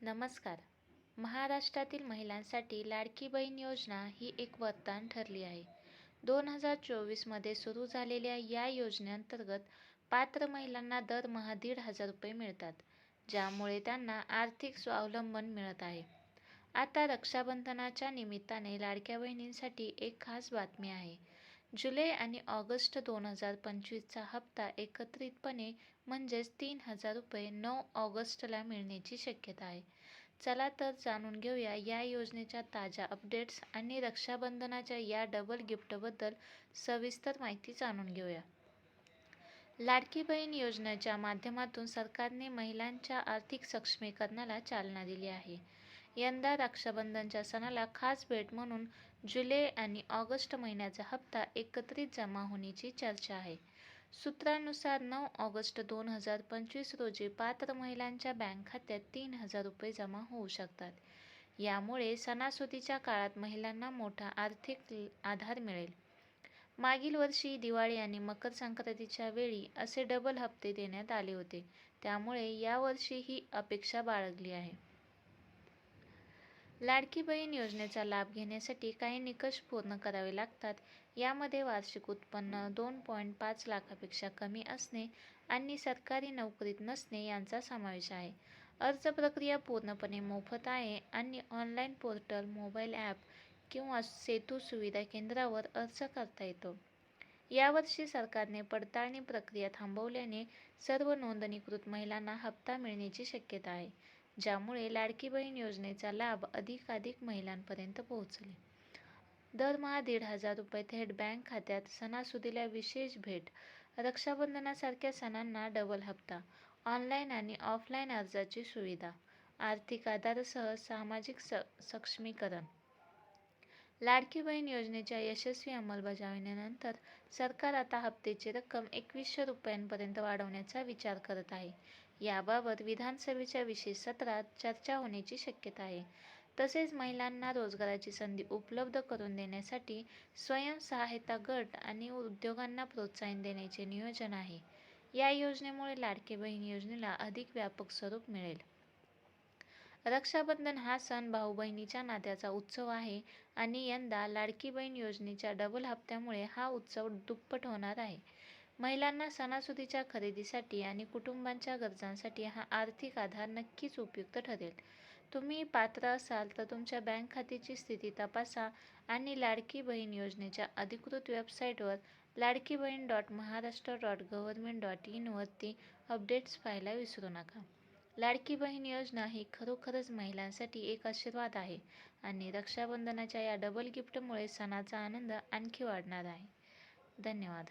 नमस्कार. महाराष्ट्रातील महिलांसाठी लाडकी बहीण योजना ही एक वरदान ठरली आहे. दोन हजार चोवीसमध्ये सुरू झालेल्या या योजनेअंतर्गत पात्र महिलांना दरमहा दीड हजार रुपये मिळतात ज्यामुळे त्यांना आर्थिक स्वावलंबन मिळत आहे. आता रक्षाबंधनाच्या निमित्ताने लाडक्या बहिणींसाठी एक खास बातमी आहे. जुलै आणि ऑगस्ट दोन हजार पंचवीसचा हप्ता एकत्रितपणे म्हणजेच तीन हजार रुपये नऊ ऑगस्टला मिळण्याची शक्यता आहे. चला तर जाणून घेऊया या योजनेच्या ताज्या अपडेट्स आणि रक्षाबंधनाच्या या डबल गिफ्टबद्दल सविस्तर माहिती जाणून घेऊया. लाडकी बहीण योजनेच्या माध्यमातून सरकारने महिलांच्या आर्थिक सक्षमीकरणाला चालना दिली आहे. यंदा रक्षाबंधनच्या सणाला खास भेट म्हणून जुलै आणि ऑगस्ट महिन्याचा हप्ता एकत्रित जमा होण्याची चर्चा आहे. सूत्रानुसार नऊ ऑगस्ट दोन हजार पंचवीस रोजी पात्र महिलांच्या बँक खात्यात तीन हजार रुपये जमा होऊ शकतात. यामुळे सणासुदीच्या काळात महिलांना मोठा आर्थिक आधार मिळेल. मागील वर्षी दिवाळी आणि मकर संक्रांतीच्या वेळी असे डबल हप्ते देण्यात आले होते. त्यामुळे यावर्षी ही अपेक्षा बाळगली आहे. लाडकी बहीण योजनेचा लाभ घेण्यासाठी काही निकष पूर्ण करावे लागतात. यामध्ये वार्षिक उत्पन्न दोन पॉईंट पाच लाखापेक्षा कमी असणे आणि सरकारी नोकरीत नसणे यांचा समावेश आहे. अर्ज प्रक्रिया पूर्णपणे मोफत आहे आणि ऑनलाईन पोर्टल मोबाईल ॲप किंवा सेतू सुविधा केंद्रावर अर्ज करता येतो. यावर्षी सरकारने पडताळणी प्रक्रिया थांबवल्याने सर्व नोंदणीकृत महिलांना हप्ता मिळण्याची शक्यता आहे. ज्यामुळे लाडकी बहीण योजनेचा लाभ अधिकाधिक महिलांपर्यंत पोहोचले. दरमहा दीड हजार रुपये थेट बँक खात्यात सणासुदीला विशेष भेट. रक्षाबंधनासारख्या सणांना डबल हप्ता ऑनलाईन आणि ऑफलाईन अर्जाची सुविधा आर्थिक आधारासह सामाजिक स सक्षमीकरण लाडकी बहीण योजनेच्या यशस्वी अंमलबजावणीनंतर सरकार आता हप्त्याची रक्कम एकवीसशे रुपयांपर्यंत वाढवण्याचा विचार करत आहे. याबाबत विधानसभेच्या विशेष सत्रात चर्चा होण्याची शक्यता आहे. तसेच महिलांना रोजगाराची संधी उपलब्ध करून देण्यासाठी स्वयंसहायता गट आणि उद्योगांना प्रोत्साहन देण्याचे नियोजन आहे. या योजनेमुळे लाडकी बहीण योजनेला अधिक व्यापक स्वरूप मिळेल. रक्षाबंधन हा सण भाऊ बहिणीच्या नात्याचा उत्सव आहे आणि यंदा लाडकी बहीण योजनेच्या डबल हप्त्यामुळे हा उत्सव दुप्पट होणार आहे. महिलांना सणासुदीच्या खरेदीसाठी आणि कुटुंबांच्या गरजांसाठी हा आर्थिक आधार नक्कीच उपयुक्त ठरेल. तुम्ही पात्र असाल तर तुमच्या बँक खात्याची स्थिती तपासा आणि लाडकी बहीण योजनेच्या अधिकृत वेबसाईटवर Ladki Bahin dot Maharashtra dot government dot इनवरती updates पाहायला विसरू नका. लाडकी बहीण योजना ही खरोखरच महिलांसाठी एक आशीर्वाद आहे आणि रक्षाबंधनाच्या या डबल गिफ्टमुळे सणाचा आनंद आणखी वाढणार आहे. धन्यवाद.